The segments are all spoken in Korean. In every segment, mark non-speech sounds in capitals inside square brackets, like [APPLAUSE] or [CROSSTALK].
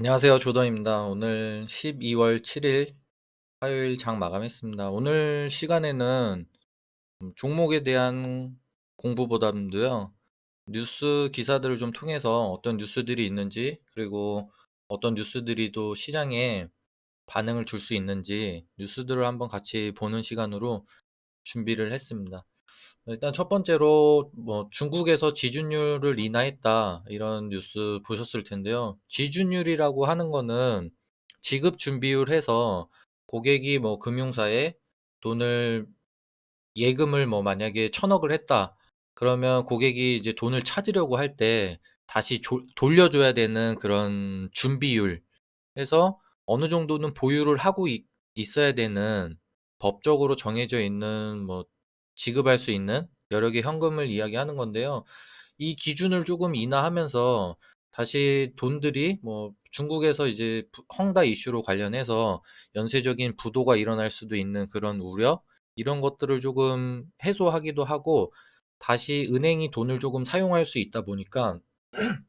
안녕하세요. 조던입니다. 오늘 12월 7일 화요일 장 마감했습니다. 오늘 시간에는 음, 종목에 대한 공부보다도요, 뉴스 기사들을 좀 통해서 어떤 뉴스들이 있는지, 그리고 어떤 뉴스들이 또 시장에 반응을 줄 수 있는지 뉴스들을 한번 같이 보는 시간으로 준비를 했습니다. 일단 첫 번째로 뭐 중국에서 지준율을 인하했다 이런 뉴스 보셨을 텐데요. 지준율이라고 하는 거는 지급 준비율 해서 고객이 뭐 금융사에 돈을 예금을 뭐 만약에 천억을 했다. 그러면 고객이 이제 돈을 찾으려고 할 때 다시 조- 돌려줘야 되는 그런 준비율 해서 어느 정도는 보유를 하고 있, 있어야 되는 법적으로 정해져 있는 뭐 지급할 수 있는 여러 개 현금을 이야기하는 건데요. 이 기준을 조금 인하하면서 다시 돈들이 뭐 중국에서 이제 부- 헝다 이슈로 관련해서 연쇄적인 부도가 일어날 수도 있는 그런 우려 이런 것들을 조금 해소하기도 하고 다시 은행이 돈을 조금 사용할 수 있다 보니까 [CLEARS THROAT]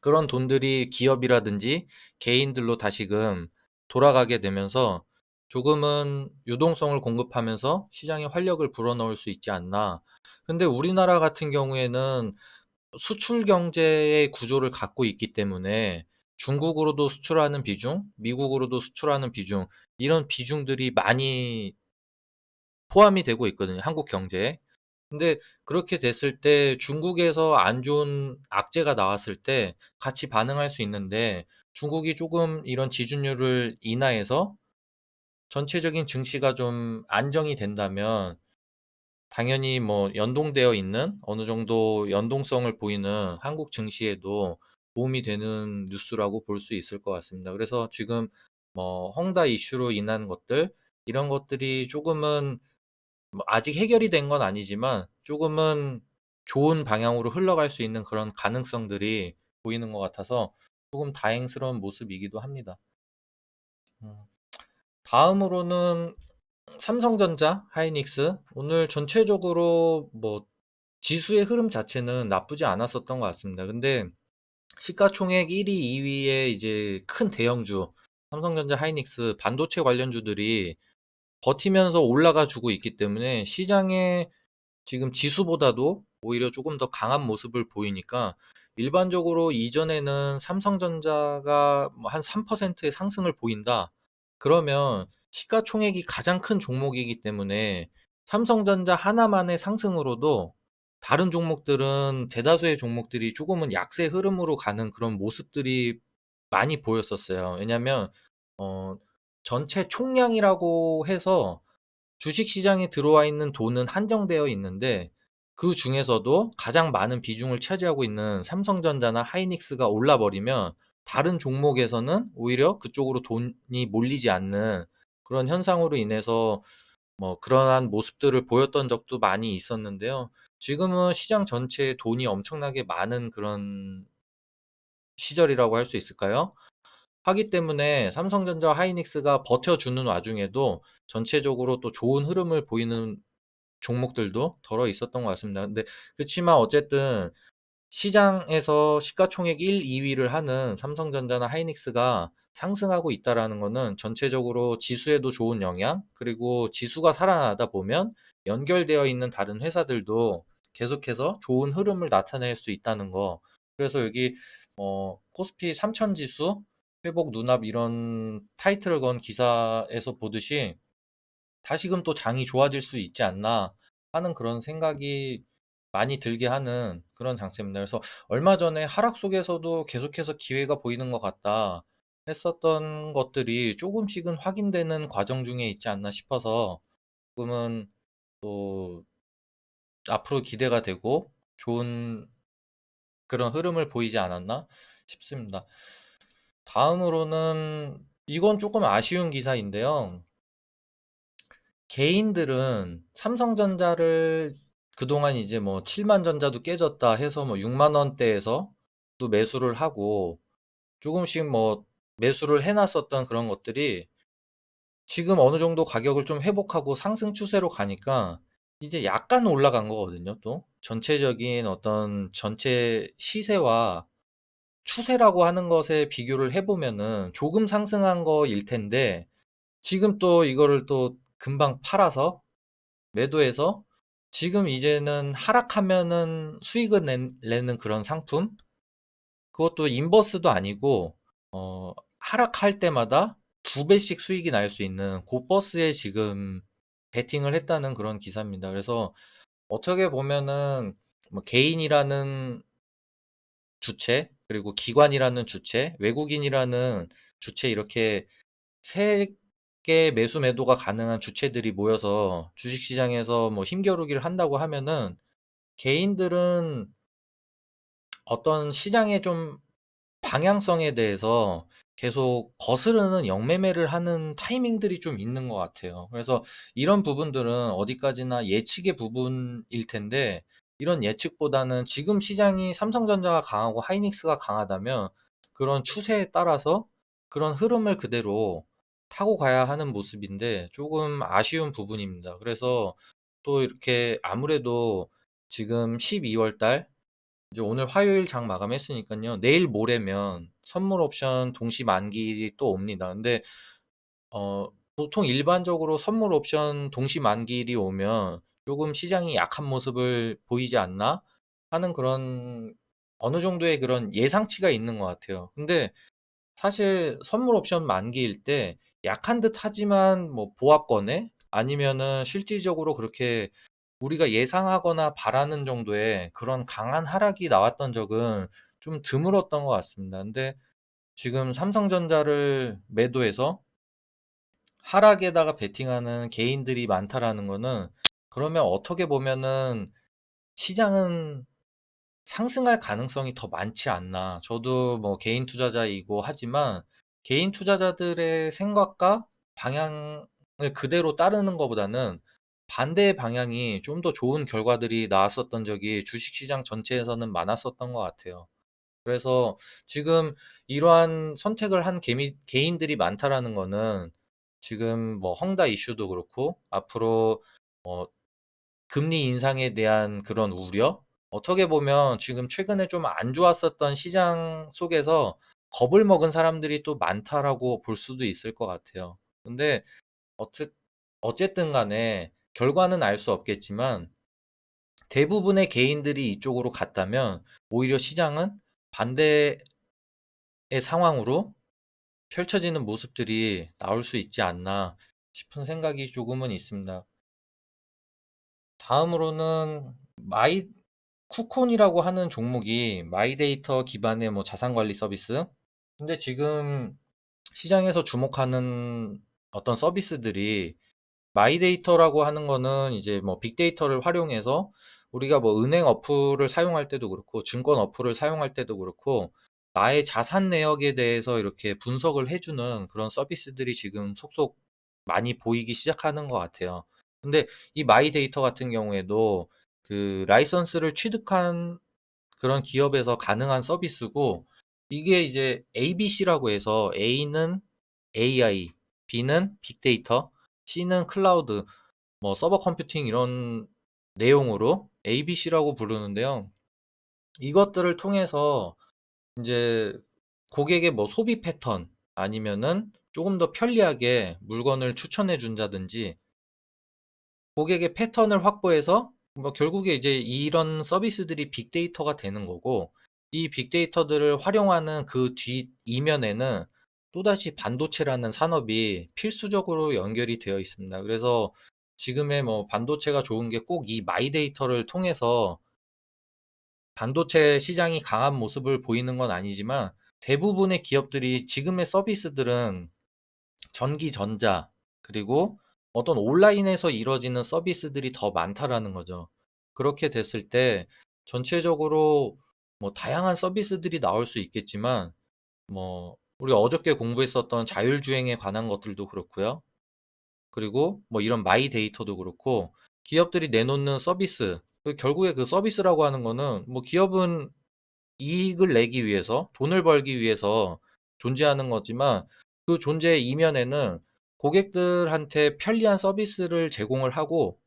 그런 돈들이 기업이라든지 개인들로 다시금 돌아가게 되면서 조금은 유동성을 공급하면서 시장에 활력을 불어넣을 수 있지 않나. 근데 우리나라 같은 경우에는 수출 경제의 구조를 갖고 있기 때문에 중국으로도 수출하는 비중, 미국으로도 수출하는 비중, 이런 비중들이 많이 포함이 되고 있거든요. 한국 경제에. 근데 그렇게 됐을 때 중국에서 안 좋은 악재가 나왔을 때 같이 반응할 수 있는데 중국이 조금 이런 지준율을 인하해서 전체적인 증시가 좀 안정이 된다면 당연히 뭐 연동되어 있는 어느 정도 연동성을 보이는 한국 증시에도 도움이 되는 뉴스라고 볼 수 있을 것 같습니다. 그래서 지금 뭐 헝다 이슈로 인한 것들 이런 것들이 조금은 뭐 아직 해결이 된 건 아니지만 조금은 좋은 방향으로 흘러갈 수 있는 그런 가능성들이 보이는 것 같아서 조금 다행스러운 모습이기도 합니다. 음. 다음으로는 삼성전자, 하이닉스 오늘 전체적으로 뭐 지수의 흐름 자체는 나쁘지 않았었던 것 같습니다. 근데 시가총액 1위, 2위에 이제 큰 대형주 삼성전자, 하이닉스 반도체 관련주들이 버티면서 올라가 주고 있기 때문에 시장에 지금 지수보다도 오히려 조금 더 강한 모습을 보이니까 일반적으로 이전에는 삼성전자가 뭐한 3%의 상승을 보인다. 그러면 시가총액이 가장 큰 종목이기 때문에 삼성전자 하나만의 상승으로도 다른 종목들은 대다수의 종목들이 조금은 약세 흐름으로 가는 그런 모습들이 많이 보였었어요. 왜냐면 어 전체 총량이라고 해서 주식 시장에 들어와 있는 돈은 한정되어 있는데 그 중에서도 가장 많은 비중을 차지하고 있는 삼성전자나 하이닉스가 올라 버리면 다른 종목에서는 오히려 그쪽으로 돈이 몰리지 않는 그런 현상으로 인해서 뭐 그러한 모습들을 보였던 적도 많이 있었는데요. 지금은 시장 전체에 돈이 엄청나게 많은 그런 시절이라고 할 수 있을까요? 하기 때문에 삼성전자와 하이닉스가 버텨주는 와중에도 전체적으로 또 좋은 흐름을 보이는 종목들도 덜어 있었던 것 같습니다. 근데 그치만 어쨌든 시장에서 시가총액 1, 2위를 하는 삼성전자나 하이닉스가 상승하고 있다라는 거는 전체적으로 지수에도 좋은 영향, 그리고 지수가 살아나다 보면 연결되어 있는 다른 회사들도 계속해서 좋은 흐름을 나타낼 수 있다는 거. 그래서 여기 어, 코스피 3000 지수 회복 눈앞 이런 타이틀을 건 기사에서 보듯이 다시금 또 장이 좋아질 수 있지 않나 하는 그런 생각이 많이 들게 하는 그런 장세입니다. 그래서 얼마 전에 하락 속에서도 계속해서 기회가 보이는 것 같다 했었던 것들이 조금씩은 확인되는 과정 중에 있지 않나 싶어서 조금은 또 앞으로 기대가 되고 좋은 그런 흐름을 보이지 않았나 싶습니다. 다음으로는 이건 조금 아쉬운 기사인데요. 개인들은 삼성전자를 그동안 이제 뭐 7만 전자도 깨졌다 해서 뭐 6만 원대에서 또 매수를 하고 조금씩 뭐 매수를 해놨었던 그런 것들이 지금 어느 정도 가격을 좀 회복하고 상승 추세로 가니까 이제 약간 올라간 거거든요, 또. 전체적인 어떤 전체 시세와 추세라고 하는 것에 비교를 해 보면은 조금 상승한 거일 텐데 지금 또 이거를 또 금방 팔아서 매도해서 지금 이제는 하락하면은 수익을 낸 내는 그런 상품? 그것도 인버스도 아니고 어 하락할 때마다 2 배씩 수익이 날 수 있는 고 버스에 지금 베팅을 했다는 그런 기사입니다. 그래서 어떻게 보면은 뭐 개인이라는 주체, 그리고 기관이라는 주체, 외국인이라는 주체 이렇게 3개 매수 매도가 가능한 주체들이 모여서 주식시장에서 뭐 힘겨루기를 한다고 하면은 개인들은 어떤 시장의 좀 방향성에 대해서 계속 거스르는 영매매를 하는 타이밍들이 좀 있는 것 같아요. 그래서 이런 부분들은 어디까지나 예측의 부분일 텐데 이런 예측보다는 지금 시장이 삼성전자가 강하고 하이닉스가 강하다면 그런 추세에 따라서 그런 흐름을 그대로 타고 가야 하는 모습인데 조금 아쉬운 부분입니다. 그래서 또 이렇게 아무래도 지금 12월 달 이제 오늘 화요일 장 마감했으니까요. 내일 모레면 선물 옵션 동시 만기 또 옵니다. 근데 어 보통 일반적으로 선물 옵션 동시 만기일이 오면 조금 시장이 약한 모습을 보이지 않나 하는 그런 어느 정도의 그런 예상치가 있는 것 같아요. 근데 사실 선물 옵션 만기일 때 약한 듯 하지만 뭐 보합권에 아니면은 실질적으로 그렇게 우리가 예상하거나 바라는 정도의 그런 강한 하락이 나왔던 적은 좀 드물었던 것 같습니다. 근데 지금 삼성전자를 매도해서 하락에다가 베팅하는 개인들이 많다라는 거는 그러면 어떻게 보면은 시장은 상승할 가능성이 더 많지 않나. 저도 뭐 개인 투자자이고 하지만 개인 투자자들의 생각과 방향을 그대로 따르는 것보다는 반대의 방향이 좀 더 좋은 결과들이 나왔었던 적이 주식시장 전체에서는 많았었던 것 같아요. 그래서 지금 이러한 선택을 한 개미, 개인들이 많다라는 거는 지금 뭐 헝다 이슈도 그렇고 앞으로 어 금리 인상에 대한 그런 우려? 어떻게 보면 지금 최근에 좀 안 좋았었던 시장 속에서 겁을 먹은 사람들이 또 많다라고 볼 수도 있을 것 같아요. 근데 어쨌, 어쨌든 간에 결과는 알 수 없겠지만 대부분의 개인들이 이쪽으로 갔다면 오히려 시장은 반대의 상황으로 펼쳐지는 모습들이 나올 수 있지 않나 싶은 생각이 조금은 있습니다. 다음으로는 마이 쿠콘이라고 하는 종목이 마이데이터 기반의 뭐 자산 관리 서비스. 근데 지금 시장에서 주목하는 어떤 서비스들이 마이데이터라고 하는 거는 이제 뭐 빅데이터를 활용해서 우리가 뭐 은행 어플을 사용할 때도 그렇고 증권 어플을 사용할 때도 그렇고 나의 자산 내역에 대해서 이렇게 분석을 해주는 그런 서비스들이 지금 속속 많이 보이기 시작하는 것 같아요. 근데 이 마이데이터 같은 경우에도 그 라이선스를 취득한 그런 기업에서 가능한 서비스고 이게 이제 ABC라고 해서 A는 AI, B는 빅데이터, C는 클라우드, 뭐 서버 컴퓨팅 이런 내용으로 ABC라고 부르는데요. 이것들을 통해서 이제 고객의 뭐 소비 패턴 아니면은 조금 더 편리하게 물건을 추천해 준다든지 고객의 패턴을 확보해서 뭐 결국에 이제 이런 서비스들이 빅데이터가 되는 거고 이 빅데이터들을 활용하는 그뒤 이면에는 또다시 반도체라는 산업이 필수적으로 연결이 되어 있습니다. 그래서 지금의 뭐 반도체가 좋은 게 꼭 이 마이데이터를 통해서 반도체 시장이 강한 모습을 보이는 건 아니지만 대부분의 기업들이 지금의 서비스들은 전기 전자 그리고 어떤 온라인에서 이루어지는 서비스들이 더 많다라는 거죠. 그렇게 됐을 때 전체적으로 뭐 다양한 서비스들이 나올 수 있겠지만 뭐 우리가 어저께 공부했었던 자율주행에 관한 것들도 그렇고요. 그리고 뭐 이런 마이 데이터도 그렇고 기업들이 내놓는 서비스 그 결국에 그 서비스라고 하는 거는 뭐 기업은 이익을 내기 위해서 돈을 벌기 위해서 존재하는 거지만 그 존재의 이면에는 고객들한테 편리한 서비스를 제공을 하고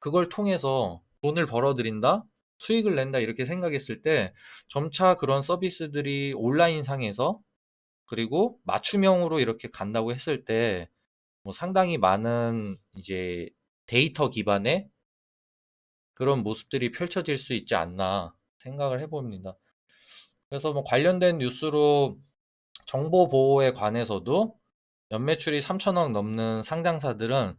그걸 통해서 돈을 벌어들인다? 수익을 낸다 이렇게 생각했을 때 점차 그런 서비스들이 온라인 상에서 그리고 맞춤형으로 이렇게 간다고 했을 때 뭐 상당히 많은 이제 데이터 기반의 그런 모습들이 펼쳐질 수 있지 않나 생각을 해봅니다. 그래서 뭐 관련된 뉴스로 정보 보호에 관해서도 연매출이 3천억 넘는 상장사들은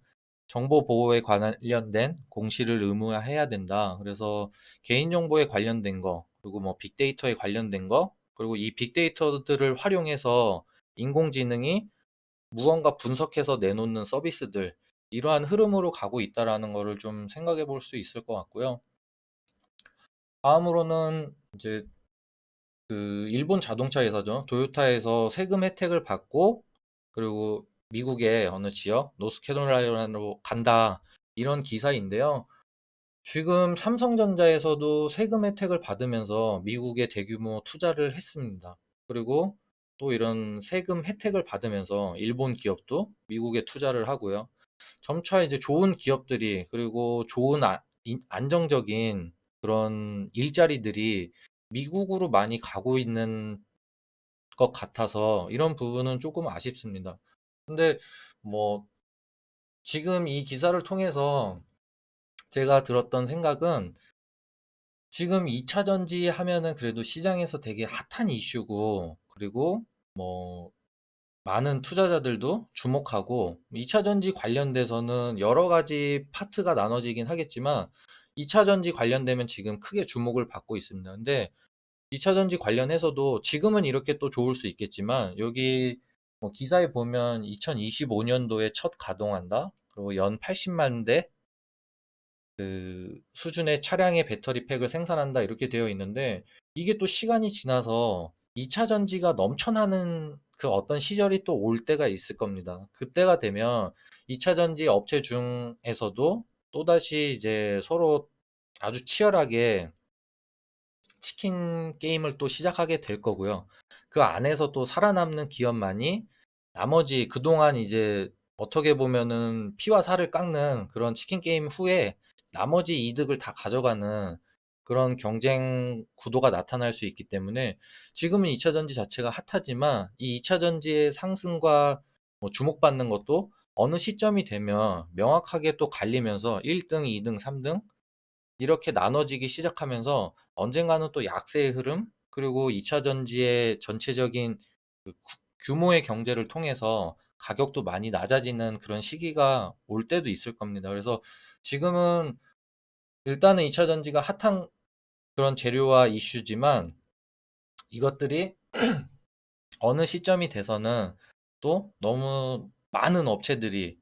정보 보호에 관련된 공시를 의무화해야 된다. 그래서 개인정보에 관련된 거, 그리고 뭐 빅데이터에 관련된 거, 그리고 이 빅데이터들을 활용해서 인공지능이 무언가 분석해서 내놓는 서비스들, 이러한 흐름으로 가고 있다라는 거를 좀 생각해 볼 수 있을 것 같고요. 다음으로는 이제 그 일본 자동차 회사죠. 도요타에서 세금 혜택을 받고 그리고 미국의 어느 지역 노스캐롤라이나로 간다 이런 기사인데요. 지금 삼성전자에서도 세금 혜택을 받으면서 미국에 대규모 투자를 했습니다. 그리고 또 이런 세금 혜택을 받으면서 일본 기업도 미국에 투자를 하고요. 점차 이제 좋은 기업들이 그리고 좋은 아- 인- 안정적인 그런 일자리들이 미국으로 많이 가고 있는 것 같아서 이런 부분은 조금 아쉽습니다. 근데 뭐 지금 이 기사를 통해서 제가 들었던 생각은 지금 2차 전지 하면은 그래도 시장에서 되게 핫한 이슈고 그리고 뭐 많은 투자자들도 주목하고 2차 전지 관련돼서는 여러 가지 파트가 나눠지긴 하겠지만 2차 전지 관련되면 지금 크게 주목을 받고 있습니다. 근데 2차 전지 관련해서도 지금은 이렇게 또 좋을 수 있겠지만 여기 뭐 기사에 보면 2025년도에 첫 가동한다. 그리고 연 80만 대 그 수준의 차량의 배터리 팩을 생산한다 이렇게 되어 있는데 이게 또 시간이 지나서 2차 전지가 넘쳐나는 그 어떤 시절이 또 올 때가 있을 겁니다. 그때가 되면 2차 전지 업체 중에서도 또다시 이제 서로 아주 치열하게 치킨 게임을 또 시작하게 될 거고요. 그 안에서 또 살아남는 기업만이 나머지 그동안 이제 어떻게 보면은 피와 살을 깎는 그런 치킨 게임 후에 나머지 이득을 다 가져가는 그런 경쟁 구도가 나타날 수 있기 때문에 지금은 2차 전지 자체가 핫하지만 이 2차 전지의 상승과 뭐 주목받는 것도 어느 시점이 되면 명확하게 또 갈리면서 1등, 2등, 3등 이렇게 나눠지기 시작하면서 언젠가는 또 약세의 흐름 그리고 2차 전지의 전체적인 그 구- 규모의 경제를 통해서 가격도 많이 낮아지는 그런 시기가 올 때도 있을 겁니다. 그래서 지금은 일단은 2차 전지가 핫한 그런 재료와 이슈지만 이것들이 [CLEARS THROAT] 어느 시점이 돼서는 또 너무 많은 업체들이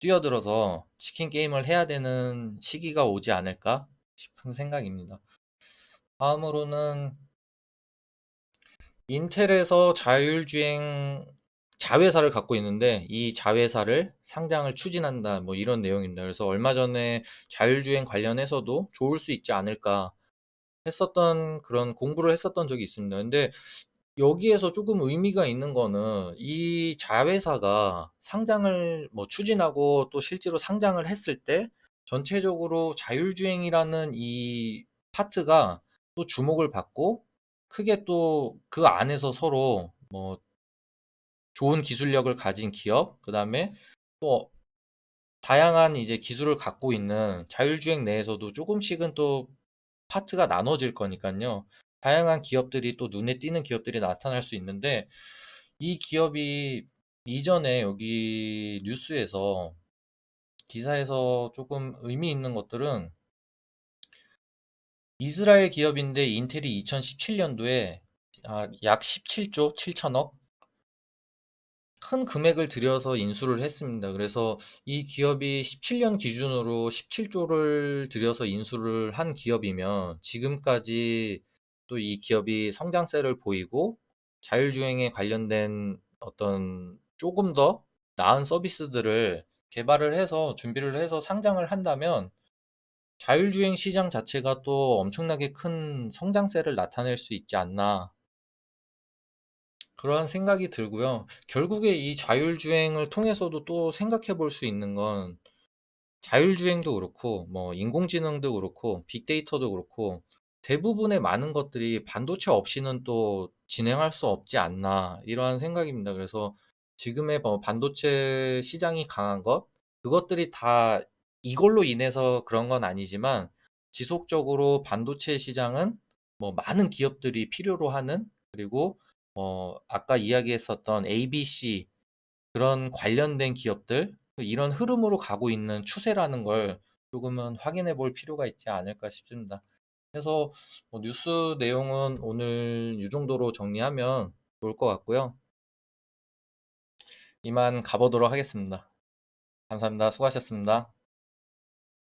뛰어들어서 치킨 게임을 해야 되는 시기가 오지 않을까 싶은 생각입니다. 다음으로는 인텔에서 자율주행 자회사를 갖고 있는데 이 자회사를 상장을 추진한다 뭐 이런 내용입니다. 그래서 얼마 전에 자율주행 관련해서도 좋을 수 있지 않을까 했었던 그런 공부를 했었던 적이 있습니다. 근데 여기에서 조금 의미가 있는 거는 이 자회사가 상장을 뭐 추진하고 또 실제로 상장을 했을 때 전체적으로 자율주행이라는 이 파트가 또 주목을 받고 크게 또 그 안에서 서로 뭐 좋은 기술력을 가진 기업, 그 다음에 또 다양한 이제 기술을 갖고 있는 자율주행 내에서도 조금씩은 또 파트가 나눠질 거니까요. 다양한 기업들이 또 눈에 띄는 기업들이 나타날 수 있는데 이 기업이 이전에 여기 뉴스에서 기사에서 조금 의미 있는 것들은 이스라엘 기업인데 인텔이 2017년도에 아, 약 17조 7천억 큰 금액을 들여서 인수를 했습니다. 그래서 이 기업이 17년 기준으로 17조를 들여서 인수를 한 기업이면 지금까지 또 이 기업이 성장세를 보이고 자율주행에 관련된 어떤 조금 더 나은 서비스들을 개발을 해서 준비를 해서 상장을 한다면 자율주행 시장 자체가 또 엄청나게 큰 성장세를 나타낼 수 있지 않나 그러한 생각이 들고요. 결국에 이 자율주행을 통해서도 또 생각해 볼 수 있는 건 자율주행도 그렇고 뭐 인공지능도 그렇고 빅데이터도 그렇고 대부분의 많은 것들이 반도체 없이는 또 진행할 수 없지 않나 이러한 생각입니다. 그래서 지금의 뭐 반도체 시장이 강한 것 그것들이 다 이걸로 인해서 그런 건 아니지만 지속적으로 반도체 시장은 뭐 많은 기업들이 필요로 하는 그리고 어 아까 이야기했었던 ABC 그런 관련된 기업들 이런 흐름으로 가고 있는 추세라는 걸 조금은 확인해 볼 필요가 있지 않을까 싶습니다. 그래서 뭐 뉴스 내용은 오늘 이 정도로 정리하면 좋을 것 같고요. 이만 가보도록 하겠습니다. 감사합니다. 수고하셨습니다.